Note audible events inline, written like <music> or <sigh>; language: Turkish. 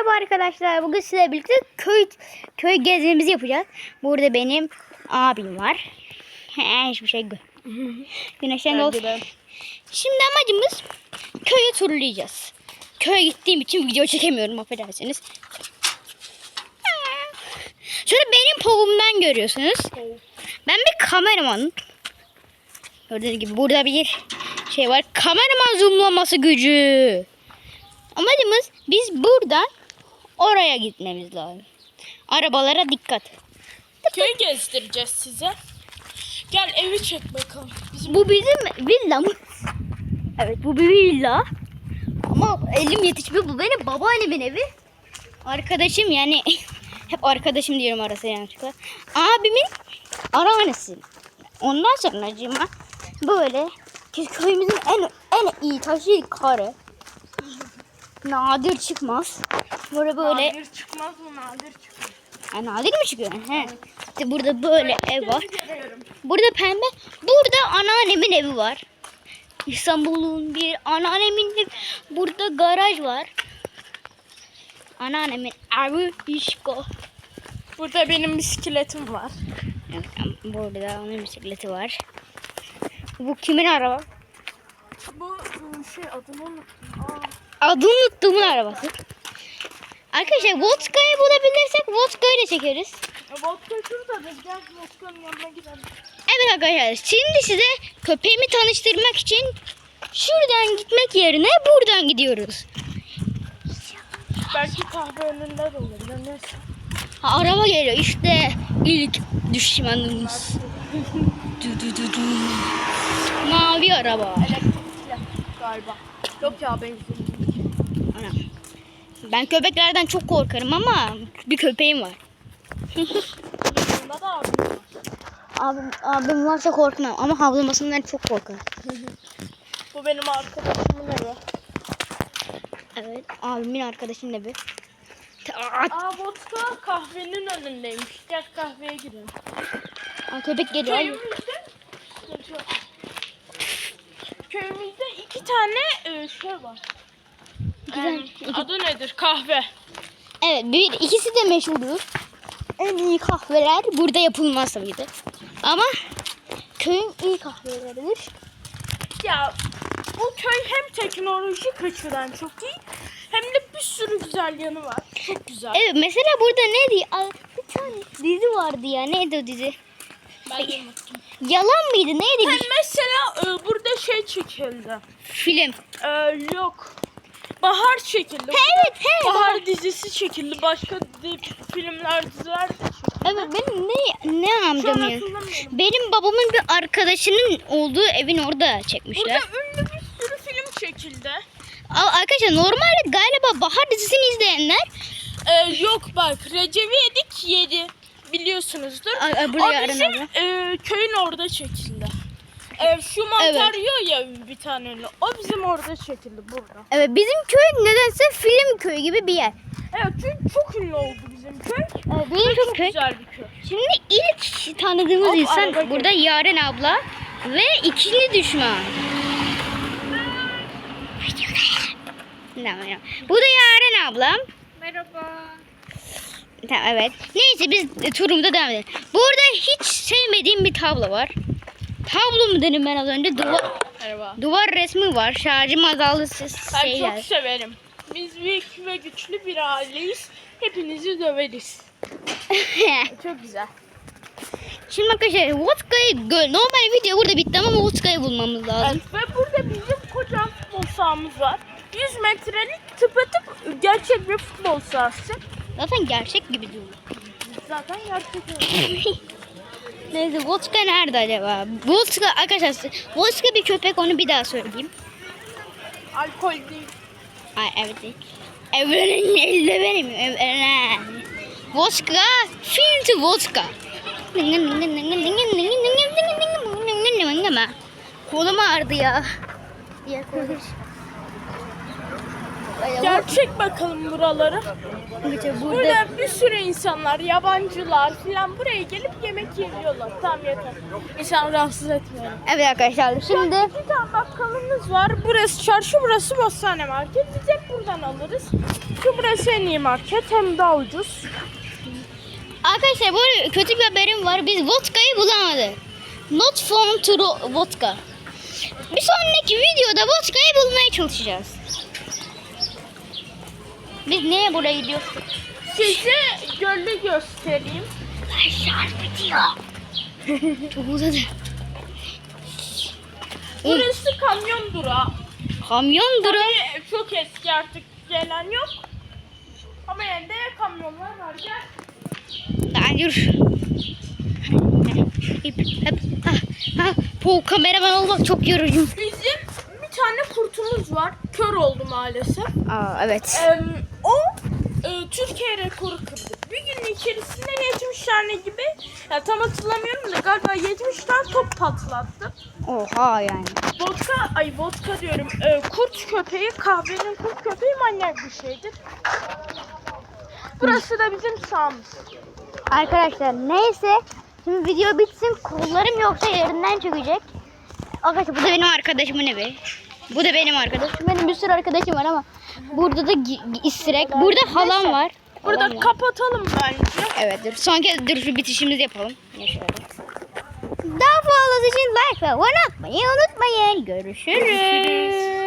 Merhaba arkadaşlar. Bugün sizlerle birlikte köy köy gezimizi yapacağız. Burada benim abim var. He, hiçbir şey <laughs> Güneşten de olsun. Şimdi amacımız köyü turlayacağız. Köye gittiğim için video çekemiyorum affedersiniz. Şöyle benim povumdan görüyorsunuz. Ben bir kameramanım. Gördüğünüz gibi burada bir şey var. Kameraman zoomlaması gücü. Amacımız biz buradan oraya gitmemiz lazım. Arabalara dikkat. Köy gezdireceğiz size. Gel evi çek bakalım. Bizim Bu bizim villamız. Evet bu bir villa. Ama elim yetişmiyor. Bu benim babaannemin evi. Arkadaşım yani <laughs> hep arkadaşım diyorum arası yanlışlıkla. Abimin anneannesi. Ondan sonra acıma böyle köyümüzün en en iyi taşı karı. Nadir çıkmaz. Böyle böyle nadir çıkmaz mı nadir çıkmaz. Ha, nadir mi çıkıyor? He. İşte burada böyle ev var. Burada pembe. Burada anneannemin evi var. İstanbul'un bir anneannemin evi. Burada garaj var. Anneannemin evi işko. Burada benim bisikletim var. Burada onun bisikleti var. Bu kimin araba? Bu şey adını unuttum. Aa, Adını unuttuğumun arabası. Arkadaşlar vodka'yı bulabilirsek vodka'yı da çekeriz. e, vodka şuradadır. Gel vodkanın yanına gidelim. Evet arkadaşlar şimdi size köpeğimi tanıştırmak için şuradan gitmek yerine buradan gidiyoruz. Belki kahve önünde de olur. Neyse. Ha, araba geliyor işte ilk düşmanımız. Du, du, du, du. Mavi araba. Elektrikli galiba. Yok ya benzin. Ana. Ben köpeklerden çok korkarım ama bir köpeğim var. Abim var. Abim, varsa korkmam ama havlamasından çok korkarım. Bu benim arkadaşımın evi. Evet abimin arkadaşının evi. Aa vodka kahvenin önündeymiş. Gel kahveye girelim. Aa, köpek geliyor. Köyümüzde. Köyümüzde iki tane e, şey var. Güzel. Adı nedir? Kahve. Evet bir ikisi de meşhurdur. En iyi kahveler burada yapılmaz tabii ki. Ama köyün iyi kahveleridir. Ya bu köy hem teknolojik açıdan çok iyi hem de bir sürü güzel yanı var. Çok güzel. Evet mesela burada ne Aa, bir tane dizi vardı ya neydi o dizi? Ben de unuttum. Yalan mıydı neydi Hem mesela e, burada şey çekildi. film? E, yok. Bahar çekildi. Evet he. Bahar dizisi çekildi. Başka di- filmler, diziler de çekildi. Evet benim ne ne Şu an hatırlamıyorum. Benim babamın bir arkadaşının olduğu evin orada çekmişler. Burada ünlü bir sürü film çekildi. Aa, Arkadaşlar normalde galiba Bahar dizisini izleyenler Ee, yok bak Recep'i yedik yedi biliyorsunuzdur. Ay, ay, buraya o bizim e, köyün orada çekildi. E, şu mantar yiyor ya bir tane ünlü. O bizim orada çekildi burada. Evet bizim köy nedense film köyü gibi bir yer. Evet çünkü çok ünlü oldu bizim köy. Evet, benim Çok çok köy. güzel bir köy. Şimdi ilk tanıdığımız Hop, insan araba burada Yaren abla ve ikili düşman. Tamam, tamam. Bu da Yaren ablam. Merhaba. Tamam, evet. Neyse biz turumuza devam edelim. Burada hiç sevmediğim bir tablo var. Tablo mu dedim ben az önce? Duvar, Merhaba. duvar resmi var. Şarjım azaldı siz Ben şeyler. çok severim. Biz büyük ve güçlü bir aileyiz. Hepinizi döveriz. <laughs> Çok güzel. Şimdi arkadaşlar vodka'yı gö- normal video burada bitti ama vodka'yı bulmamız lazım. Evet, ve burada bizim kocaman futbol sahamız var. 100 metrelik tıpatıp gerçek bir futbol sahası. Zaten gerçek gibi duruyor. Zaten gerçek. <laughs> Neyse vodka nerede acaba? Vodka arkadaşlar vodka bir köpek onu bir daha söyleyeyim. Alkol değil. Ay evet değil. Evrenin elde benim. Evren. Vodka. Finti vodka. Kolum ağrıdı ya. Diğer konuş. Gerçek bakalım buraları. Burada, bir sürü insanlar, yabancılar falan buraya gelip yemek yiyorlar. Tamam yeter. İnsan rahatsız etmeyelim. Evet arkadaşlar şimdi Bir tane bakkalımız var. Burası çarşı, burası Bostane Market. Biz hep buradan alırız. Şu burası en iyi market. Hem daha ucuz. arkadaşlar bu kötü bir haberim var. Biz vodka'yı bulamadık. Not found to vodka. Bir sonraki videoda vodka'yı bulmaya çalışacağız. Biz niye buraya gidiyoruz? Size gölü göstereyim. Şarj bitiyor. <laughs> Çok uzadı. Burası kamyon durağı. Kamyon durağı. Tabii çok eski artık gelen yok. Ama yine de kamyonlar var. Gel. Daha dur. Hep, hep, ha, ha. Bu kameraman olmak çok yorucu. Bizim bir tane kurtumuz var. Kör oldu maalesef. Aa evet. Em, o e, Türkiye rekoru kırdı. Bir gün içerisinde 70 tane gibi, ya tam hatırlamıyorum da galiba 70 tane top patlattı. Oha yani. Vodka, ay vodka diyorum. e, kurt köpeği, kahvenin kurt köpeği manyak bir şeydir. Burası da bizim sahamız. Arkadaşlar neyse. Şimdi video bitsin. Kollarım yoksa yerinden çökecek. Arkadaşlar bu da benim arkadaşımın evi. Bu da benim arkadaşım. Benim bir sürü arkadaşım var ama burada da istirek. Burada halam var. Burada Halam var. kapatalım bence. Evet dur. Son kez dur şu bitişimizi yapalım. Ya şöyle. Daha fazlası için like ve abone olmayı unutmayın. Görüşürüz.